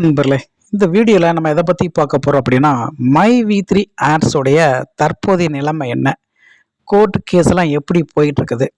நண்பர்களே. இந்த வீடியோவில் நம்ம எதை பற்றி பார்க்க போகிறோம் அப்படின்னா மை வி த்ரீ ஆட்ஸோடைய தற்போதைய நிலைமை என்ன? கோர்ட் கேஸ்லாம் எப்படி போயிட்டுருக்குது?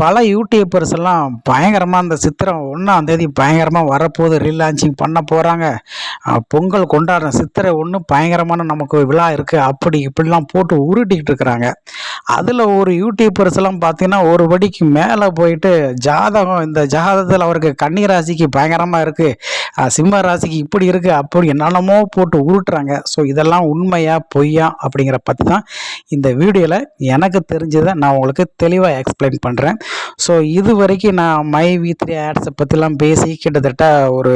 பல யூடியூபர்ஸ் எல்லாம் பயங்கரமாக அந்த சித்திரம் ஒன்றாந்தேதி பயங்கரமாக வரப்போகுது ரீலான்ச்சிங் பண்ண போகிறாங்க பொங்கல் கொண்டாடுற சித்திரை ஒன்று பயங்கரமான நமக்கு விழா இருக்குது அப்படி இப்படிலாம் போட்டு உருட்டிக்கிட்டு இருக்கிறாங்க. அதில் ஒரு யூடியூபர்ஸ் எல்லாம் பார்த்தீங்கன்னா ஒரு படிக்கு மேலே போயிட்டு ஜாதகம் இந்த ஜாதகத்தில் அவருக்கு கன்னிராசிக்கு பயங்கரமாக இருக்குது சிம்ம ராசிக்கு இப்படி இருக்குது அப்படி என்னென்னமோ போட்டு உருட்டுறாங்க. ஸோ இதெல்லாம் உண்மையா பொய்யா அப்படிங்கிற பற்றி தான் இந்த வீடியோவில் எனக்கு தெரிஞ்சதை நான் உங்களுக்கு தெளிவாக எக்ஸ்பிளைன் பண்ணுறேன் ஸோ இது வரைக்கும் நான் மை வி த்ரீ ஆட்ஸை பற்றிலாம் பேசி கிட்டத்தட்ட ஒரு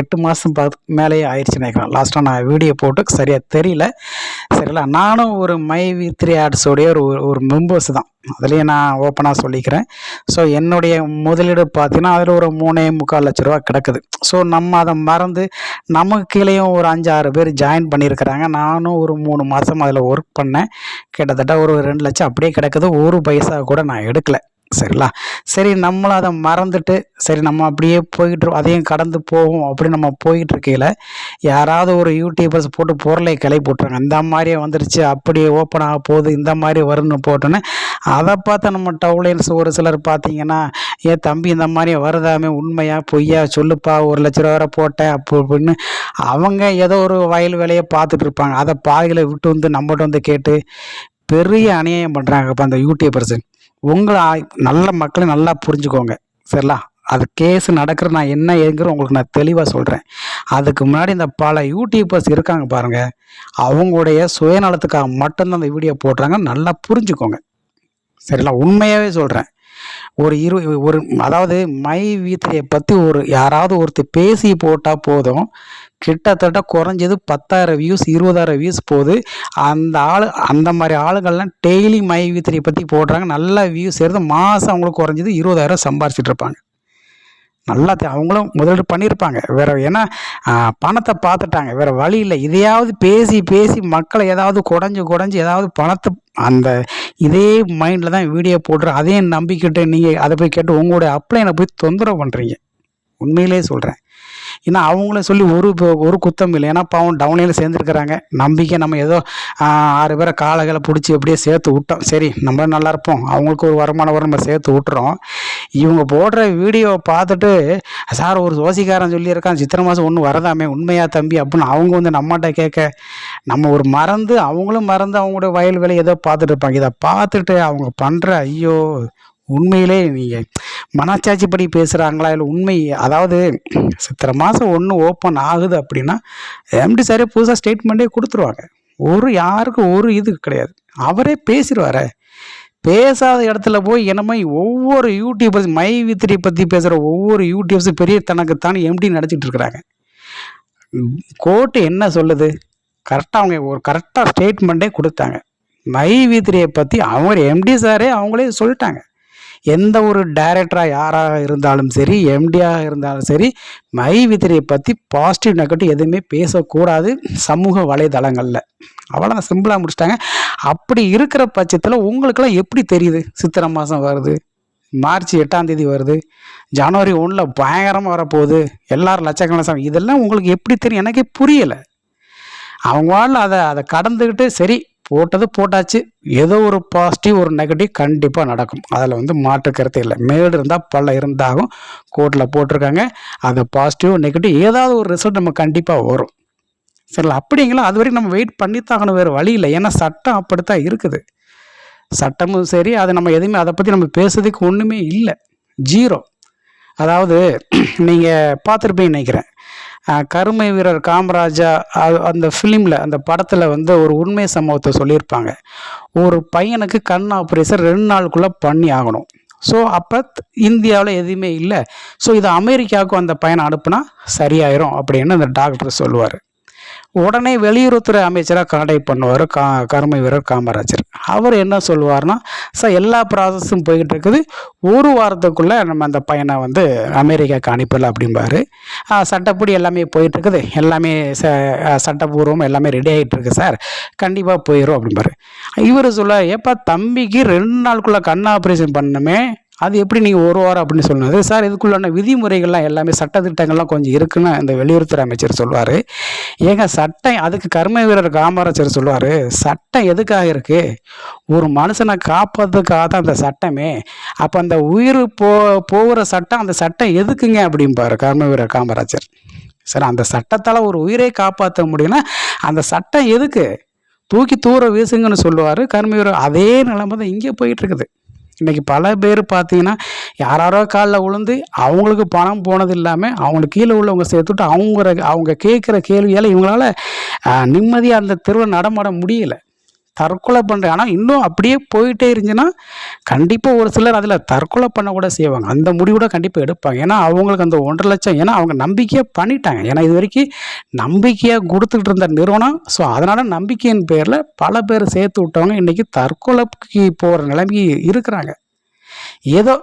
எட்டு மாதம் பார்த்து மேலேயே ஆயிடுச்சு நினைக்கிறேன். லாஸ்ட்டாக நான் வீடியோ போட்டு சரியாக தெரியல. சரிங்களா? நானும் ஒரு மை வி த்ரீ ஆட்ஸோடைய ஒரு ஒரு மெம்பர்ஸ் தான். அதுலேயே நான் ஓப்பனாக சொல்லிக்கிறேன். ஸோ என்னுடைய முதலீடு பார்த்தீங்கன்னா அதில் ஒரு மூணே முக்கால் லட்ச ரூபா கிடக்குது. ஸோ நம்ம அதை மறந்து நமக்கு கீழேயும் ஒரு அஞ்சாறு பேர் ஜாயின் பண்ணியிருக்கிறாங்க நானும் ஒரு மூணு மாதம் அதில் ஒர்க் பண்ணேன். கிட்டத்தட்ட ஒரு ரெண்டு லட்சம் அப்படியே கிடக்குது. ஒரு பைசா கூட நான் எடுக்கலை. சரிங்களா? சரி நம்மளும் அதை மறந்துட்டு சரி நம்ம அப்படியே போயிட்டு அதையும் கடந்து போவோம் அப்படி நம்ம போயிட்டு இருக்கையில் யாராவது ஒரு யூடியூபர்ஸ் போட்டு பொருளை கிளை போட்டுறாங்க இந்த மாதிரியே வந்துருச்சு அப்படியே ஓப்பன் ஆக போகுது இந்த மாதிரி வரும்னு போட்டோன்னே அதை பார்த்து நம்ம டவுலன்ஸ் ஒரு சிலர் பார்த்தீங்கன்னா ஏன் தம்பி இந்த மாதிரி வருதாமே உண்மையா பொய்யா சொல்லுப்பா ஒரு லட்ச ரூபா வரை போட்டேன் அப்போ அப்படின்னு அவங்க ஏதோ ஒரு வயல் வேலையை பார்த்துட்டு இருப்பாங்க. அதை பாதையில் விட்டு வந்து நம்மகிட்ட வந்து கேட்டு பெரிய அநியாயம் பண்ணுறாங்க இப்போ அந்த யூடியூபர்ஸு உங்களை நல்ல மக்களை நல்லா புரிஞ்சுக்கோங்க. சரிங்களா அது கேஸ் நடக்கிற நான் என்ன ஏங்குற உங்களுக்கு நான் தெளிவாக சொல்கிறேன் அதுக்கு முன்னாடி இந்த பல யூடியூபர்ஸ் இருக்காங்க பாருங்கள் அவங்களுடைய சுயநலத்துக்காக மட்டும்தான் அந்த வீடியோ போடுறாங்க. நல்லா புரிஞ்சுக்கோங்க. சரிங்களா? உண்மையாகவே சொல்கிறேன் ஒரு இரு ஒரு அதாவது மை வீத்திரையை பற்றி ஒரு யாராவது ஒருத்தர் பேசி போட்டால் போதும். கிட்டத்தட்ட குறைஞ்சது பத்தாயிரம் வியூஸ் இருபதாயிரம் வியூஸ் போகுது. அந்த ஆள் அந்த மாதிரி ஆளுங்கள்லாம் டெய்லி மை வீத்திரையை பற்றி போடுறாங்க. நல்லா வியூஸ் ஏறுது மாதம் அவங்களுக்கு குறைஞ்சது இருபதாயிரம் சம்பாரிச்சிட்டு இருப்பாங்க. நல்லா அவங்களும் முதலீடு பண்ணியிருப்பாங்க. வேற ஏன்னா பணத்தை பார்த்துட்டாங்க. வேற வழி இல்லை. இதையாவது பேசி பேசி மக்களை ஏதாவது குடஞ்சு குடஞ்சி ஏதாவது பணத்தை அந்த இதே மைண்டில் தான் வீடியோ போடுற அதையும் நம்பிக்கிட்டு நீங்கள் அதை போய் கேட்டு உங்களுடைய அப்ளைனை போய் தொந்தரவு பண்ணுறீங்க உண்மையிலே சொல்கிறேன் ஏன்னா அவங்கள சொல்லி ஒரு ஒரு குத்தம் இல்லை. ஏன்னா பாவம் டவுனில் சேர்ந்துருக்குறாங்க. நம்பிக்கை நம்ம ஏதோ ஆறு பேரை காலகளை பிடிச்சி அப்படியே சேர்த்து விட்டோம். சரி நம்மளும் நல்லா இருப்போம். அவங்களுக்கு ஒரு வருமானம் வரும் நம்ம சேர்த்து விட்டுறோம். இவங்க போடுற வீடியோவை பார்த்துட்டு சார் ஒரு ஜோசிக்காரன் சொல்லியிருக்கான் சித்திரை மாதம் ஒன்று வரதாமே உண்மையா தம்பி? அப்படின்னு அவங்க வந்து நம்மகிட்ட கேட்க நம்ம ஒரு மறந்து அவங்களும் மறந்து அவங்களுடைய வயல் வேலை ஏதோ பார்த்துட்டு இருப்பாங்க. இதை பார்த்துட்டு அவங்க பண்ணுற ஐயோ உண்மையிலே நீங்கள் மனச்சாட்சிப்படி பேசுகிறாங்களா இல்லை உண்மை அதாவது சித்திரை மாதம் ஒன்று ஓப்பன் ஆகுது அப்படின்னா எம்டி சாரே புதுசாக ஸ்டேட்மெண்ட்டே கொடுத்துருவாங்க. ஒரு யாருக்கும் ஒரு இது கிடையாது. அவரே பேசிடுவார். பேசாத இடத்துல போய் என்னமோ ஒவ்வொரு யூடியூபர்ஸ் மை வித்திரி பற்றி பேசுகிற ஒவ்வொரு யூடியூப்ஸும் பெரிய தனக்குத்தான் எம்டி நடிச்சிட்டு இருக்கிறாங்க. கோர்ட்டு என்ன சொல்லுது? கரெக்டாக அவங்க ஒரு கரெக்டாக ஸ்டேட்மெண்ட்டே கொடுத்தாங்க. மை வித்திரியை பற்றி அவங்க எம்டி சாரே அவங்களே சொல்லிட்டாங்க. எந்த ஒரு டைரக்டராக யாராக இருந்தாலும் சரி எம்டியாக இருந்தாலும் சரி மை விதிரியை பற்றி பாசிட்டிவ் நெகட்டிவ் எதுவுமே பேசக்கூடாது சமூக வலைதளங்களில். அவ்வளோதான் சிம்பிளாக முடிச்சிட்டாங்க. அப்படி இருக்கிற பட்சத்தில் உங்களுக்கெல்லாம் எப்படி தெரியுது சித்திரை மாதம் வருது? மார்ச் எட்டாம் தேதி வருது. ஜனவரி ஒன்றில் பயங்கரமாக வரப்போகுது. எல்லாரும் லட்சக்கணக்கான இதெல்லாம் உங்களுக்கு எப்படி தெரியும்? எனக்கே புரியலை. அவங்க அதை அதை கடந்துக்கிட்டு சரி போட்டது போட்டாச்சு. ஏதோ ஒரு பாசிட்டிவ் ஒரு நெகட்டிவ் கண்டிப்பாக நடக்கும். அதில் வந்து மாற்று கருத்து இல்லை. மேடு இருந்தால் பல இருந்தாகும் கோர்ட்டில் போட்டிருக்காங்க. அது பாசிட்டிவ் நெகட்டிவ் ஏதாவது ஒரு ரிசல்ட் நம்ம கண்டிப்பாக வரும். சரிங்களா? அப்படிங்களா அது வரைக்கும் நம்ம வெயிட் பண்ணித்தாகணும். வேறு வழி இல்லை. ஏன்னா சட்டம் அப்படித்தான் இருக்குது. சட்டமும் சரி அதை நம்ம எதுவுமே அதை பற்றி நம்ம பேசுறதுக்கு ஒன்றுமே இல்லை. ஜீரோ அதாவது நீங்கள் பார்த்துருப்பீங்க நினைக்கிறேன். கருமை வீரர் காமராஜா அந்த ஃபிலிமில் அந்த படத்தில் வந்து ஒரு உண்மை சம்பவத்தை சொல்லியிருப்பாங்க. ஒரு பையனுக்கு கண் ஆப்ரேஷன் ரெண்டு நாளுக்குள்ளே பண்ணி ஆகணும். ஸோ அப்போ இந்தியாவில் எதுவுமே இல்லை. ஸோ இது அமெரிக்காவுக்கும் அந்த பையனை அனுப்புனா சரியாயிரும் அப்படின்னு அந்த டாக்டர் சொல்லுவார். உடனே வெளியுறவுத்துறை அமைச்சராக காண்டாக்ட் பண்ணுவார் கா கருமை வீரர் காமராஜர். அவர் என்ன சொல்லுவார்னா சார் எல்லா ப்ராசஸும் போய்கிட்டு இருக்குது. ஒரு வாரத்துக்குள்ளே நம்ம அந்த பையனை வந்து அமெரிக்காவுக்கு அனுப்பல அப்படிம்பாரு. சட்டப்படி எல்லாமே போயிட்டுருக்குது எல்லாமே ச சட்டப்பூர்வம் எல்லாமே ரெடி ஆகிட்டு இருக்கு சார். கண்டிப்பாக போயிடும் அப்படிம்பாரு. இவர் சொல்ல ஏப்பா தம்பிக்கு ரெண்டு நாளுக்குள்ளே கண் ஆப்ரேஷன் பண்ணணுமே. அது எப்படி நீங்கள் ஒரு வாரம் அப்படின்னு சொன்னது சார் இதுக்குள்ளான விதிமுறைகள்லாம் எல்லாமே சட்டத்திட்டங்கள்லாம் கொஞ்சம் இருக்குன்னு இந்த வெளியுறவுத்துறை அமைச்சர் சொல்லுவார் ஏங்க சட்டம் அதுக்கு கர்ம வீரர் காமராஜர் சொல்லுவார் சட்டம் எதுக்காக இருக்குது ஒரு மனுஷனை காப்பதுக்காக தான் அந்த சட்டமே. அப்போ அந்த உயிர் போ போகிற சட்டம் அந்த சட்டம் எதுக்குங்க அப்படிம்பார் கர்ம வீரர் காமராஜர். சார் அந்த சட்டத்தால் ஒரு உயிரை காப்பாற்ற முடியும்னா அந்த சட்டம் எதுக்கு? தூக்கி தூர வீசுங்கன்னு சொல்லுவார் கர்ம வீரர். அதே நிலைமை தான் இங்கே போயிட்டுருக்குது இன்றைக்கி பல பேர் பார்த்தீங்கன்னா யாராரோ காலில் விழுந்து அவங்களுக்கு பணம் போனது இல்லாமல் அவங்களுக்கு கீழே உள்ளவங்க சேர்த்துட்டு அவங்க அவங்க கேட்குற கேள்வியால் இவங்களால நிம்மதியாக அந்த தெருவில் நடமாட முடியல. தற்கொலை பண்ணுறேன் ஆனால் இன்னும் அப்படியே போயிட்டே இருந்துச்சுன்னா கண்டிப்பாக ஒரு சிலர் அதில் தற்கொலை பண்ண கூட செய்வாங்க. அந்த முடிவு கூட கண்டிப்பாக எடுப்பாங்க. ஏன்னா அவங்களுக்கு அந்த ஒன்றரை லட்சம் ஏன்னா அவங்க நம்பிக்கையாக பண்ணிட்டாங்க. ஏன்னா இது வரைக்கும் நம்பிக்கையாக கொடுத்துக்கிட்டு இருந்த நிறுவனம். ஸோ அதனால் நம்பிக்கையின் பேரில் பல பேர் சேர்த்து விட்டவங்க இன்றைக்கி தற்கொலைக்கு போகிற நிலைமைக்கு இருக்கிறாங்க. ஏதோ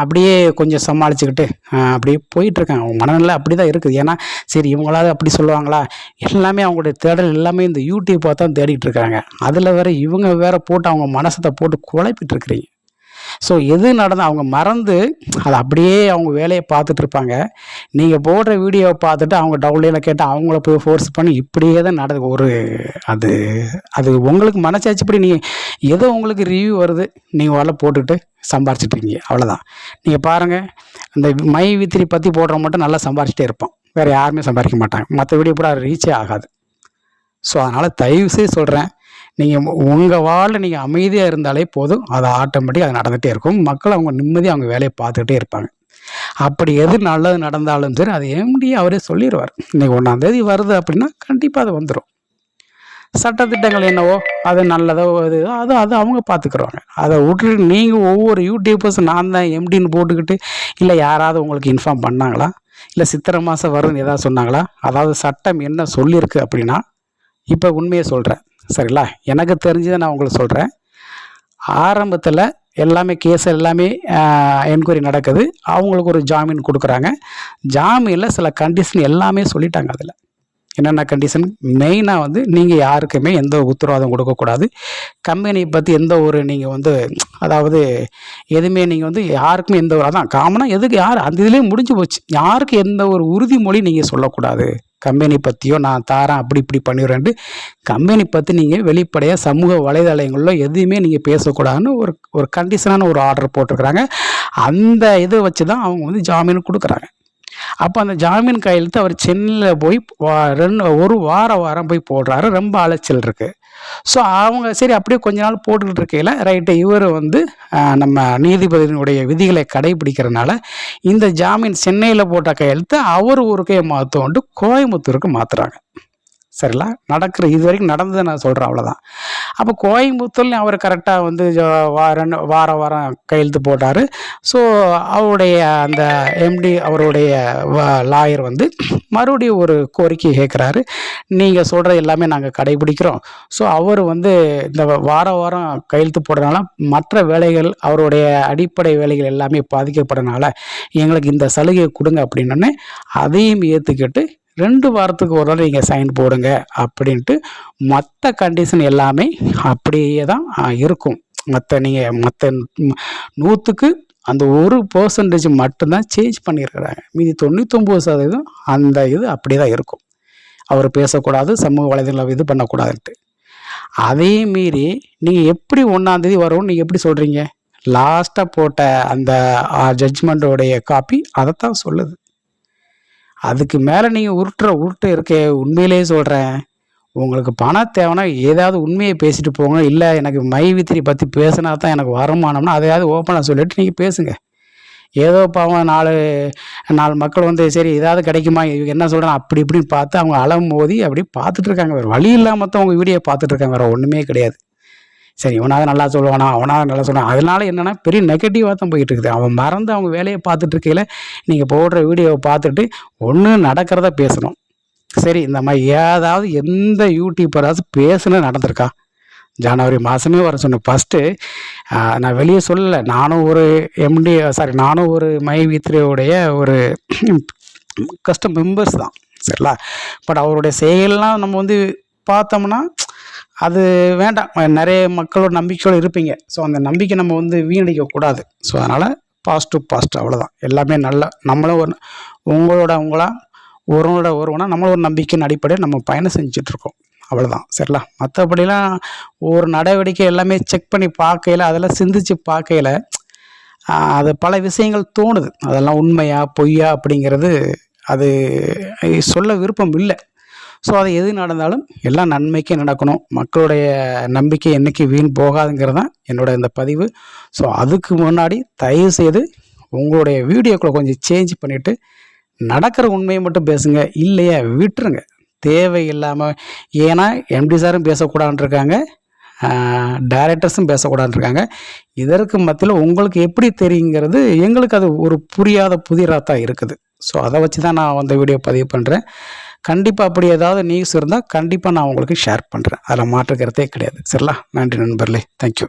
அப்படியே கொஞ்சம் சமாளிச்சுக்கிட்டு அப்படியே போயிட்டுருக்காங்க அவங்க மனநிலை அப்படி தான் இருக்குது. ஏன்னா சரி இவங்களாவது அப்படி சொல்லுவாங்களா? எல்லாமே அவங்களுடைய தேடல் எல்லாமே இந்த யூடியூப் தான் தேடிட்டு இருக்காங்க அதில் வேற இவங்க வேற போட்டு அவங்க மனசத்தை போட்டு குழப்பிட்டு இருக்கிறீங்க ஸோ எது நடந்தால் அவங்க மறந்து அதை அப்படியே அவங்க வேலையை பார்த்துட்டு இருப்பாங்க. நீங்கள் போடுற வீடியோவை பார்த்துட்டு அவங்க டவுன்லைனில் கேட்டால் அவங்கள போய் ஃபோர்ஸ் பண்ணி இப்படியே தான் நடந்து ஒரு அது அது உங்களுக்கு மனசாட்சிப்படி நீங்கள் எதோ உங்களுக்கு ரிவ்யூ வருது நீங்கள் வரல போட்டுட்டு சம்பாரிச்சிட்ருக்கீங்க அவ்வளோதான் நீங்கள் பாருங்கள் இந்த மை வித்திரி பற்றி போடுறவங்க மட்டும் நல்லா சம்பாரிச்சிட்டே இருப்போம் வேறு யாருமே சம்பாதிக்க மாட்டாங்க. மற்ற வீடியோ கூட ரீச்சே ஆகாது. ஸோ அதனால் தயவுசெய்து சொல்கிறேன் நீங்கள் உங்கள் வாழ்ல நீங்கள் அமைதியாக இருந்தாலே போதும். அது ஆட்டோமேட்டிக் அது நடந்துகிட்டே இருக்கும். மக்கள் அவங்க நிம்மதியாக அவங்க வேலையை பார்த்துக்கிட்டே இருப்பாங்க. அப்படி எது நல்லது நடந்தாலும் சரி அது எம்டி அவரே சொல்லிடுவார் இன்னைக்கு ஒன்றாந்தேதி வருது அப்படின்னா கண்டிப்பாக அது வந்துடும் சட்டத்திட்டங்கள் என்னவோ அது நல்லதோ இது அது அது அவங்க பார்த்துக்குருவாங்க அதை விட்டுட்டு நீங்கள் ஒவ்வொரு யூடியூபர்ஸ் நான் தான் எம்டின்னு போட்டுக்கிட்டு இல்லை யாராவது உங்களுக்கு இன்ஃபார்ம் பண்ணாங்களா? இல்லை சித்திரை மாதம் வருதுன்னு ஏதாவது சொன்னாங்களா? அதாவது சட்டம் என்ன சொல்லியிருக்கு அப்படின்னா இப்போ உண்மையை சொல்கிறேன் சரிங்களா? எனக்கு தெரிஞ்சதை நான் உங்களுக்கு சொல்கிறேன் ஆரம்பத்தில் எல்லாமே கேஸ் எல்லாமே என்கொயரி நடக்குது. அவங்களுக்கு ஒரு ஜாமீன் கொடுக்குறாங்க. ஜாமீனில் சில கண்டிஷன் எல்லாமே சொல்லிட்டாங்க அதில். என்னென்ன கண்டிஷன் மெயினாக வந்து நீங்கள் யாருக்குமே எந்த உத்தரவாதம் கொடுக்கக்கூடாது. கம்பெனியை பற்றி எந்த ஒரு நீங்கள் வந்து அதாவது எதுவுமே நீங்கள் வந்து யாருக்குமே எந்த ஒரு அதான் காமனாக எதுக்கு யார் அந்த இதுலேயே முடிஞ்சு போச்சு. யாருக்கு எந்த ஒரு உறுதிமொழி நீங்கள் சொல்லக்கூடாது. கம்பெனி பற்றியோ நான் தாரேன் அப்படி இப்படி பண்ணிடுறேன்ட்டு கம்பெனி பற்றி நீங்கள் வெளிப்படையாக சமூக வலைதளங்களில் எதுவுமே நீங்கள் பேசக்கூடாதுன்னு ஒரு ஒரு கண்டிஷனான ஒரு ஆர்டர் போட்டிருக்கிறாங்க. அந்த இதை வச்சு தான் அவங்க வந்து ஜாமீன் கொடுக்குறாங்க. அப்போ அந்த ஜாமீன் கையெழுத்து அவர் சென்னையில் போய் வா- ரெண்டு ஒரு வார வாரம் போய் போடுறாரு. ரொம்ப அலைச்சல் இருக்குது ஸோ அவங்க சரி அப்படியே கொஞ்ச நாள் போட்டுக்கிட்டு இருக்கையில் ரைட்டு இவர் வந்து நம்ம நீதிபதியினுடைய விதிகளை கடைபிடிக்கிறனால இந்த ஜாமீன் சென்னையில் போட்ட கையெழுத்து அவர் ஊருக்கே மாற்றோன்ட்டு கோயம்புத்தூருக்கு மாற்றுறாங்க சரிங்களா நடக்கிற இது வரைக்கும் நடந்ததை நான் சொல்கிறேன் அவ்வளோதான் அப்போ கோயம்புத்தூர்லையும் அவர் கரெக்டாக வந்து ஜ- வாரம் ரெண்டு வாரம் கையெழுத்து போட்டார். ஸோ அவருடைய அந்த எம்டி அவருடைய லாயர் வந்து மறுபடியும் ஒரு கோரிக்கை கேட்குறாரு. நீங்கள் சொல்கிற எல்லாமே நாங்கள் கடைபிடிக்கிறோம். ஸோ அவர் வந்து இந்த வார வாரம் கையெழுத்து போடுறதுனால மற்ற வேலைகள் அவருடைய அடிப்படை வேலைகள் எல்லாமே பாதிக்கப்படுறதுனால எங்களுக்கு இந்த சலுகையை கொடுங்க அப்படின்னோடனே அதையும் ஏற்றுக்கிட்டு ரெண்டு வாரத்துக்கு ஒரு நாள் நீங்கள் சைன் போடுங்க அப்படின்ட்டு மற்ற கண்டிஷன் எல்லாமே அப்படியே தான் இருக்கும். மற்ற நீங்கள் மற்ற நூற்றுக்கு அந்த ஒரு பர்சன்டேஜ் மட்டும்தான் சேஞ்ச் பண்ணியிருக்கிறாங்க. மீதி தொண்ணூத்தொம்பது சதவீதம் அந்த இது அப்படியே தான் இருக்கும். அவர் பேசக்கூடாது சமூக வலைதளம் இது பண்ணக்கூடாதுன்ட்டு. அதே மீறி நீங்கள் எப்படி ஒன்றாந்தேதி வரும்னு நீங்கள் எப்படி சொல்கிறீங்க லாஸ்ட்டாக போட்ட அந்த ஜட்ஜ்மெண்ட்டோடைய காப்பி அதைத்தான் சொல்லுது. அதுக்கு மேலே நீங்கள் உருட்டுற உருட்டு இருக்கே உண்மையிலேயே சொல்கிறேன் உங்களுக்கு பணம் தேவைன்னா ஏதாவது உண்மையை பேசிட்டு போங்க. இல்லை எனக்கு மை வித்திரி பற்றி பேசினா தான் எனக்கு வருமானம்னா அதையாவது ஓப்பனாக சொல்லிட்டு நீங்கள் பேசுங்க. ஏதோ பாவம் நாலு நாலு மக்கள் வந்து சரி ஏதாவது கிடைக்குமா இவங்க என்ன சொல்கிறாங்க அப்படி இப்படின்னு பார்த்து அவங்க அளவு மோதி அப்படி பார்த்துட்ருக்காங்க வேறு வழி இல்லாமல் தான் அவங்க வீடியோ பார்த்துட்டு இருக்காங்க. வேறு ஒன்றுமே கிடையாது. சரி இவனாவது நல்லா சொல்லுவானா? அவனாவது நல்லா சொல்லுவான்? அதனால என்னென்னா பெரிய நெகட்டிவாக தான் போயிட்டு இருக்குது. அவன் மறந்து அவங்க வேலையை பார்த்துட்டு இருக்கையில் நீங்கள் போடுற வீடியோவை பார்த்துட்டு ஒன்று நடக்கிறத பேசணும். சரி இந்த மாதிரி ஏதாவது எந்த யூடியூபராவது பேசுன நடந்திருக்கா? ஜனவரி மாதமே வர சொன்னேன் ஃபஸ்ட்டு நான் வெளியே சொல்லலை. நானும் ஒரு எம்டி சாரி நானும் ஒரு மை வித்ரியோடைய ஒரு கஸ்டம் மெம்பர்ஸ் தான். சரிங்களா? பட் அவருடைய செயல்லாம் நம்ம வந்து பார்த்தோம்னா அது வேண்டாம். நிறைய மக்களோட நம்பிக்கையோடு இருப்பீங்க. ஸோ அந்த நம்பிக்கை நம்ம வந்து வீணடிக்கக்கூடாது. ஸோ அதனால் பாசிட்டிவ் பாசிட்டிவ் அவ்வளோதான் எல்லாமே நல்ல நம்மளும் ஒரு உங்களோட உங்களா ஒருவனோட ஒருவனா நம்மளும் ஒரு நம்பிக்கையின் அடிப்படையில் நம்ம பயணம் செஞ்சிட்ருக்கோம். அவ்வளோதான் சரிங்களா மற்றபடிலாம் ஒரு நடவடிக்கை எல்லாமே செக் பண்ணி பார்க்கையில அதெல்லாம் சிந்திச்சு பார்க்கையில அது பல விஷயங்கள் தோணுது. அதெல்லாம் உண்மையா பொய்யா அப்படிங்கிறது அது சொல்ல விருப்பம் இல்லை. ஸோ அது எது நடந்தாலும் எல்லாம் நன்மைக்கே நடக்கணும். மக்களுடைய நம்பிக்கை என்றைக்கு வீண் போகாதுங்கிறது தான் என்னோட இந்த பதிவு. ஸோ அதுக்கு முன்னாடி தயவு செய்து உங்களுடைய வீடியோக்களை கொஞ்சம் சேஞ்ச் பண்ணிவிட்டு நடக்கிற உண்மையை மட்டும் பேசுங்க. இல்லையா விட்டுருங்க. தேவையில்லாமல் ஏன்னா எம்டி சாரும் பேசக்கூடாதுன்னு இருக்காங்க டைரக்டர்ஸும் பேசக்கூடாதுன்னு இருக்காங்க இதற்கு மத்தியில் உங்களுக்கு எப்படி தெரியுங்கிறது எங்களுக்கு அது ஒரு புரியாத புதிராக தான் இருக்குது. ஸோ அதை வச்சு தான் நான் அந்த வீடியோ பதிவு பண்ணுறேன் கண்டிப்பாக அப்படி ஏதாவது நியூஸ் இருந்தால் கண்டிப்பாக நான் உங்களுக்கு ஷேர் பண்ணுறேன் அதில் மாற்றுக்கிறதே கிடையாது. சரிங்களா நன்றி நண்பர்களே. தேங்க்யூ